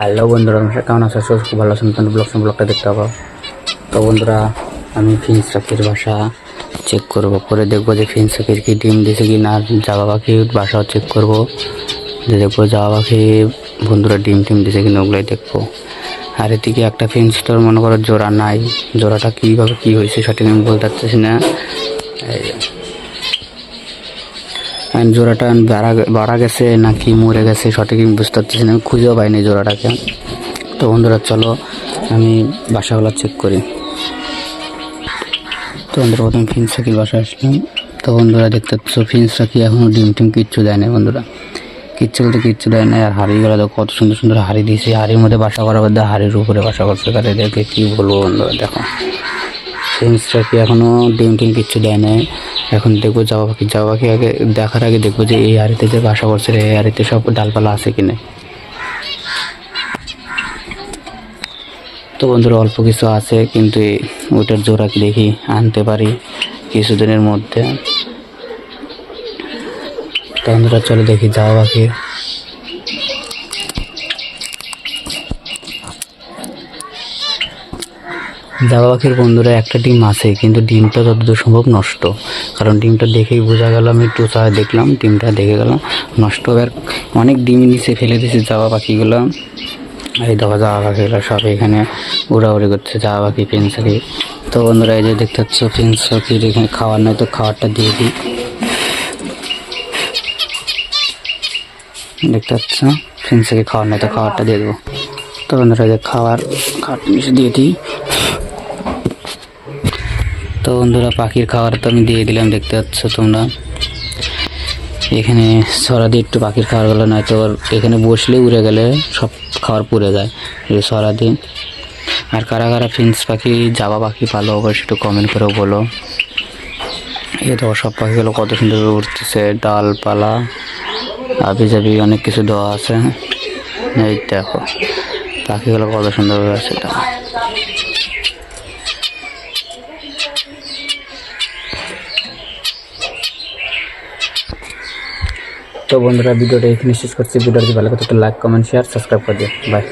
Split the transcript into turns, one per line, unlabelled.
Hello বন্ধুরা আমরা কেমন আছো? সব খুব ভালো আছেন তোমাদের ব্লগ ব্লগটা দেখতে পাবো। তো বন্ধুরা, আমি ফিন্স পাখির বাসা চেক করব। করে দেখব যে ফিন্স পাখির কি ডিম দিছে কি না। জাবা পাখির বাসাও চেক করব। যে দেখব জাবা পাখি বন্ধুরা ডিম টিম দিছে কিনা, ওগুলোই দেখব। আর এদিকে একটা ফিন্স তোর মনে করো জোড়া নাই। জোড়াটা কীভাবে কী হয়েছে সঠিক আমি বলতে পারতেছি না। জোড়াটা বাড়া বাড়া গেছে নাকি মরে গেছে সঠিক আমি বুঝতে পারতেছি না, আমি খুঁজেও পাইনি জোড়াটাকে। তো বন্ধুরা, চলো আমি বাসাগুলো চেক করি। তো বন্ধুরা, প্রথমে ফিন্স সাকির বাসা আসলাম। তো বন্ধুরা, দেখতে পাচ্ছ ফিন্স সাকি এখনও ডিম টিম কিচ্ছু দেয় না বন্ধুরা। কিচ্ছু বলতে কিচ্ছু দেয় না আর হাড়িগুলো তো কত সুন্দর সুন্দর হাড়ি দিয়েছে। হাড়ির মধ্যে বাসা করার মধ্যে হাড়ির উপরে বাসা করছে, তাহলে দেখে কী বলব বন্ধুরা, দেখো। ফিন্সটা কি এখনও ডিম টিম কিচ্ছু দেয় নাই। এখন দেখব যাওয়া পাখি যাওয়া পাখি আগে, দেখার আগে দেখব যে এই হাড়িতে যে বাসা করছে এই হাড়িতে সব ডালপালা আছে কি না তো বন্ধুরা, অল্প কিছু আছে, কিন্তু ওইটার জোড়া দেখি আনতে পারি কিছুদিনের মধ্যে। তো বন্ধুরা, চলো দেখি যাওয়া পাখি জাবা পাখির বন্ধুরা, একটা ডিম আছে, কিন্তু ডিমটা যতদূর সম্ভব নষ্ট। কারণ ডিমটা দেখেই বোঝা গেল, আমি একটু চা দেখলাম, ডিমটা দেখে গেলাম নষ্ট। এবার অনেক ডিম নিচে ফেলে দিয়েছে জাবা পাখিগুলো। এই দেখো, জাবা পাখিগুলো সব এখানে উড়াউড়ি করছে, জাবা পাখি পাখি। তো বন্ধুরা, এই যে দেখতে পাচ্ছ ফিন্স পাখির এখানে খাওয়ার নয় তো খাবারটা দিয়ে দিই। দেখতে পাচ্ছ ফিন্স খাওয়ার নয় তো খাবারটা দিয়ে দেবো। তো বন্ধুরা যে খাবার খাট নিচে দিয়ে দিই। তো বন্ধুরা, পাখির খাবার তো আমি দিয়ে দিলাম, দেখতে পাচ্ছ তোমরা। এখানে সরা দিয়ে একটু পাখির খাবারগুলো নয়তো এখানে বসলে উড়ে গেলে সব খাবার পুড়ে যায়। সরা দিন আর কারা কারা ফিন্স পাখি, জাবা পাখি পালো, অবশ্যই একটু কমেন্ট করেও বলো। এ তো সব পাখিগুলো কত সুন্দর উঠতেছে ডালপালা আবি জাবি অনেক কিছু দেওয়া আছে। এই দেখো, পাখিগুলো কত সুন্দর আছে তো বন্ধুরা, ভিডিওটা এখানে শেষ করছি। ভিডিওটি ভালো কথা লাইক কমেন্ট শেয়ার সাবস্ক্রাইব করে দিও। বাই